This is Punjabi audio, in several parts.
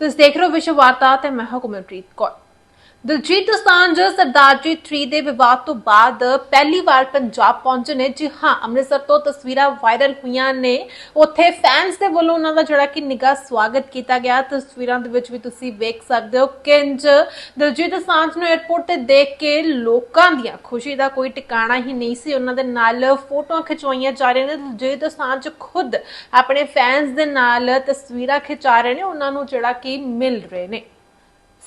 ਤੁਸੀਂ ਦੇਖ ਰਹੇ ਹੋ ਵਿਸ਼ਵ ਵਾਰਤਾ ਤੇ ਮੈਂ ਹਾਂ ਕੁਮਲਪ੍ਰੀਤ ਕੌਰ। ਦਿਲਜੀਤ ਦੋਸਾਂਝ ਸਰਦਾਰ ਜੀ 3 ਦੇ ਵਿਵਾਦ ਤੋਂ ਬਾਅਦ ਪਹਿਲੀ ਵਾਰ ਪੰਜਾਬ ਪਹੁੰਚੇ ਨੇ। ਜੀ ਹਾਂ, ਅੰਮ੍ਰਿਤਸਰ ਤੋਂ ਤਸਵੀਰਾਂ ਵਾਇਰਲ ਹੋਈਆਂ ਨੇ। ਉੱਥੇ ਫੈਨਸ ਦੇ ਵੱਲੋਂ ਉਹਨਾਂ ਦਾ ਜਿਹੜਾ ਕਿ ਨਿੱਘਾ ਸਵਾਗਤ ਕੀਤਾ ਗਿਆ। ਤਸਵੀਰਾਂ ਦੇ ਵਿੱਚ ਵੀ ਤੁਸੀਂ ਵੇਖ ਸਕਦੇ ਹੋ ਕਿੰਜ ਦਿਲਜੀਤ ਦੋਸਾਂਝ ਨੂੰ 에ਅਰਪੋਰਟ ਤੇ ਦੇਖ ਕੇ ਲੋਕਾਂ ਦੀਆਂ ਖੁਸ਼ੀ ਦਾ ਕੋਈ ਟਿਕਾਣਾ ਹੀ ਨਹੀਂ ਸੀ। ਉਹਨਾਂ ਦੇ ਨਾਲ ਫੋਟੋਆਂ ਖਿਚਵਾਈਆਂ ਜਾ ਰਹੀਆਂ ਨੇ। ਦਿਲਜੀਤ ਦੋਸਾਂਝ ਖੁਦ ਆਪਣੇ ਫੈਨਸ ਦੇ ਨਾਲ ਤਸਵੀਰਾਂ ਖਿਚਾ ਰਹੇ ਨੇ। ਉਹਨਾਂ ਨੂੰ ਜਿਹੜਾ ਕਿ ਮਿਲ ਰਹੇ ਨੇ।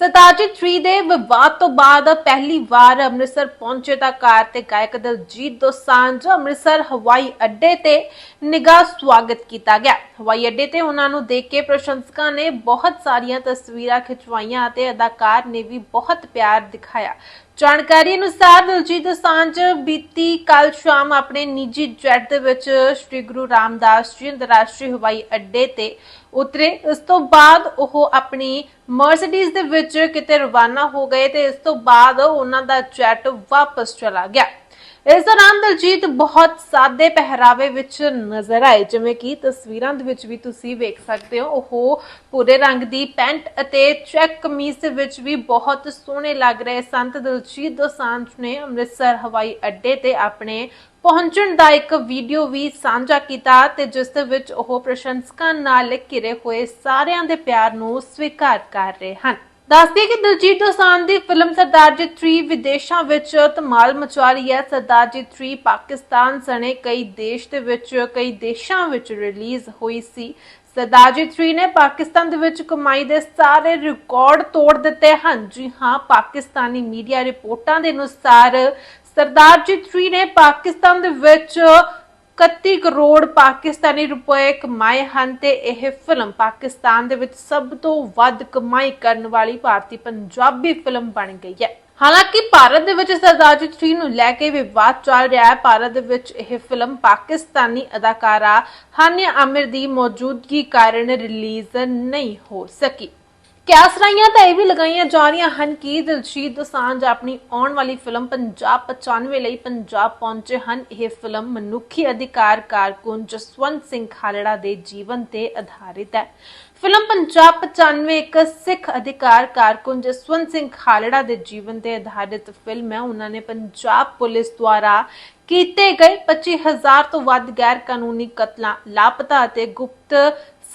ਸਤਾਜੀ 3 ਦੇ ਵਿਵਾਦ ਤੋਂ ਬਾਅਦ ਪਹਿਲੀ ਵਾਰ ਅੰਮ੍ਰਿਤਸਰ ਪਹੁੰਚੇ ਤਾਂ ਕਾਰ ਤੇ ਗਾਇਕ ਦਲਜੀਤ ਦੋਸਾਂਝ ਅੰਮ੍ਰਿਤਸਰ ਹਵਾਈ ਅੱਡੇ ਤੇ ਨਿੱਘਾ ਸਵਾਗਤ ਕੀਤਾ ਗਿਆ। ਹਵਾਈ ਅੱਡੇ ਤੇ ਉਹਨਾਂ ਨੂੰ ਦੇਖ ਕੇ ਪ੍ਰਸ਼ੰਸਕਾਂ ਨੇ ਬਹੁਤ ਸਾਰੀਆਂ ਤਸਵੀਰਾਂ ਖਿਚਵਾਈਆਂ ਅਤੇ ਅਦਾਕਾਰ ਨੇ ਵੀ ਬਹੁਤ ਪਿਆਰ ਦਿਖਾਇਆ। ਜਾਣਕਾਰੀ ਅਨੁਸਾਰ ਦਲਜੀਤ ਦੋਸਾਂਝ ਬੀਤੀ ਕੱਲ ਸ਼ਾਮ ਆਪਣੇ ਨਿੱਜੀ ਜੈਟ ਦੇ ਵਿੱਚ ਸ੍ਰੀ ਗੁਰੂ ਰਾਮਦਾਸ ਜੀ ਅੰਤਰਰਾਸ਼ਟਰੀ ਹਵਾਈ ਅੱਡੇ ਤੇ ਉਤਰੇ। ਇਸ ਤੋਂ ਬਾਅਦ ਉਹ ਆਪਣੀ ਮਰਸੀਡੀਜ਼ ਦੇ ਵਿੱਚ ਕਿਤੇ ਰਵਾਨਾ ਹੋ ਗਏ ਤੇ ਇਸ ਤੋਂ ਬਾਅਦ ਉਹਨਾਂ ਦਾ ਜੈਟ ਵਾਪਸ ਚਲਾ ਗਿਆ। ਇਸ ਦੌਰਾਨ ਦਲਜੀਤ ਬਹੁਤ ਸਾਦੇ ਪਹਿਰਾਵੇ ਵਿੱਚ ਨਜ਼ਰ ਆਏ, ਜਿਵੇਂ ਕਿ ਤਸਵੀਰਾਂ ਦੇ ਵਿੱਚ ਵੀ ਤੁਸੀਂ ਵੇਖ ਸਕਦੇ ਹੋ, ਉਹ ਪੂਰੇ ਰੰਗ ਦੀ ਪੈਂਟ ਅਤੇ ਚੈੱਕ ਕਮੀਜ਼ ਦੇ ਵਿੱਚ ਵੀ ਬਹੁਤ ਸੋਹਣੇ ਲੱਗ ਰਹੇ ਸੰਤ ਤੇ ਦਲਜੀਤ ਦੋਸਾਂਝ ਨੇ ਅੰਮ੍ਰਿਤਸਰ ਹਵਾਈ ਅੱਡੇ ਤੇ ਆਪਣੇ ਪਹੁੰਚਣ ਦਾ ਇੱਕ ਵੀਡੀਓ ਵੀ ਸਾਂਝਾ ਕੀਤਾ ਤੇ ਜਿਸ ਦੇ ਵਿੱਚ ਉਹ ਪ੍ਰਸ਼ੰਸਕਾਂ ਨਾਲ ਘਿਰੇ ਹੋਏ ਸਾਰਿਆਂ ਦੇ ਪਿਆਰ ਨੂੰ ਸਵੀਕਾਰ ਕਰ ਰਹੇ ਹਨ। ਦੱਸਦੇ ਕਿ ਦਿਲਜੀਤ ਦੋਸਾਂਝ ਦੀ ਫਿਲਮ ਸਰਦਾਰ ਜੀ 3 ਵਿਦੇਸ਼ਾਂ ਵਿੱਚ ਧਮਾਲ ਮਚਾ ਰਹੀ ਹੈ। ਸਰਦਾਰ ਜੀ 3 ਪਾਕਿਸਤਾਨ ਸਣੇ ਕਈ ਦੇਸ਼ ਦੇ ਵਿੱਚ, ਕਈ ਦੇਸ਼ਾਂ ਵਿੱਚ ਰਿਲੀਜ਼ ਹੋਈ ਸੀ। ਸਰਦਾਰ ਜੀ 3 ਨੇ ਪਾਕਿਸਤਾਨ ਦੇ ਵਿੱਚ ਕਮਾਈ ਦੇ ਸਾਰੇ ਰਿਕਾਰਡ ਤੋੜ ਦਿੱਤੇ ਹਨ। ਜੀ ਹਾਂ, ਪਾਕਿਸਤਾਨੀ ਮੀਡੀਆ ਰਿਪੋਰਟਾਂ ਦੇ ਅਨੁਸਾਰ ਸਰਦਾਰ ਜੀ 3 ਨੇ ਪਾਕਿਸਤਾਨ ਦੇ ਵਿੱਚ 31 ਕਰੋੜ ਪਾਕਿਸਤਾਨੀ ਰੁਪਏ ਕਮਾਏ ਹਨ ਤੇ ਇਹ ਫਿਲਮ ਪਾਕਿਸਤਾਨ ਦੇ ਵਿੱਚ ਸਭ ਤੋਂ ਵੱਧ ਕਮਾਈ ਕਰਨ ਵਾਲੀ ਭਾਰਤੀ ਪੰਜਾਬੀ ਫਿਲਮ ਬਣ ਗਈ ਹੈ। ਹਾਲਾਂਕਿ ਭਾਰਤ ਦੇ ਵਿੱਚ ਸਰਦਾਰ 3 ਨੂੰ ਲੈ ਕੇ ਵਿਵਾਦ ਚੱਲ ਰਿਹਾ ਹੈ। ਭਾਰਤ ਦੇ ਵਿੱਚ ਇਹ ਫਿਲਮ ਪਾਕਿਸਤਾਨੀ ਅਦਾਕਾਰਾ ਹਾਨੀਆ ਆਮਿਰ ਦੀ ਮੌਜੂਦਗੀ ਕਾਰਨ ਰਿਲੀਜ਼ ਨਹੀਂ ਹੋ ਸਕੀ। ਕਿਆਸਰਾਈਆਂ ਤਾਂ ਇਹ ਵੀ ਲਗਾਈਆਂ ਜਾ ਰਹੀਆਂ ਹਨ ਕਿ ਦਿਲਜੀਤ ਦੋਸਾਂਝ ਆਪਣੀ ਆਉਣ ਵਾਲੀ ਫਿਲਮ ਪੰਜਾਬ 95 ਲਈ ਪੰਜਾਬ ਪਹੁੰਚੇ ਹਨ। ਇਹ ਫਿਲਮ ਮਨੁੱਖੀ ਅਧਿਕਾਰ ਕਾਰਕੁਨ ਜਸਵੰਤ ਸਿੰਘ ਖਾਲੜਾ ਦੇ ਜੀਵਨ ਤੇ ਆਧਾਰਿਤ ਹੈ। ਫਿਲਮ ਪੰਜਾਬ 95 ਇੱਕ ਸਿੱਖ ਅਧਿਕਾਰ ਕਾਰਕੁਨ ਜਸਵੰਤ ਸਿੰਘ ਖਾਲੜਾ ਦੇ ਜੀਵਨ ਤੇ ਆਧਾਰਿਤ ਫਿਲਮ ਹੈ। ਉਹਨਾਂ ਨੇ ਪੰਜਾਬ ਪੁਲਿਸ ਦੁਆਰਾ ਕੀਤੇ ਗਏ 25000 ਤੋਂ ਵੱਧ ਗੈਰ ਕਾਨੂੰਨੀ ਕਤਲਾਂ, ਲਾਪਤਾ ਅਤੇ ਗੁਪਤ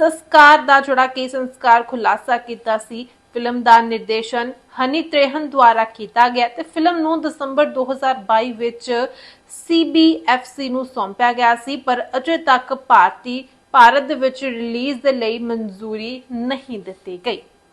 ਸੰਸਕਾਰ ਦਾ ਜਿਹੜਾ ਕਿ ਸੰਸਕਾਰ ਖੁਲਾਸਾ ਕੀਤਾ ਸੀ, ਫਿਲਮ ਦਾ ਨਿਰਦੇਸ਼ਨ ਹਨੀ ਤ੍ਰੇਹਨ ਦੁਆਰਾ ਕੀਤਾ ਗਿਆ ਤੇ ਫਿਲਮ ਨੂੰ ਦਸੰਬਰ 2022 ਵਿੱਚ CBFC ਨੂੰ ਸੌਂਪਿਆ ਗਿਆ ਸੀ, ਪਰ ਅਜੇ ਤੱਕ ਭਾਰਤੀ ਭਾਰਤ ਦੇ ਵਿੱਚ ਰਿਲੀਜ਼ ਦੇ ਲਈ ਮਨਜ਼ੂਰੀ ਨਹੀਂ ਦਿੱਤੀ ਗਈ।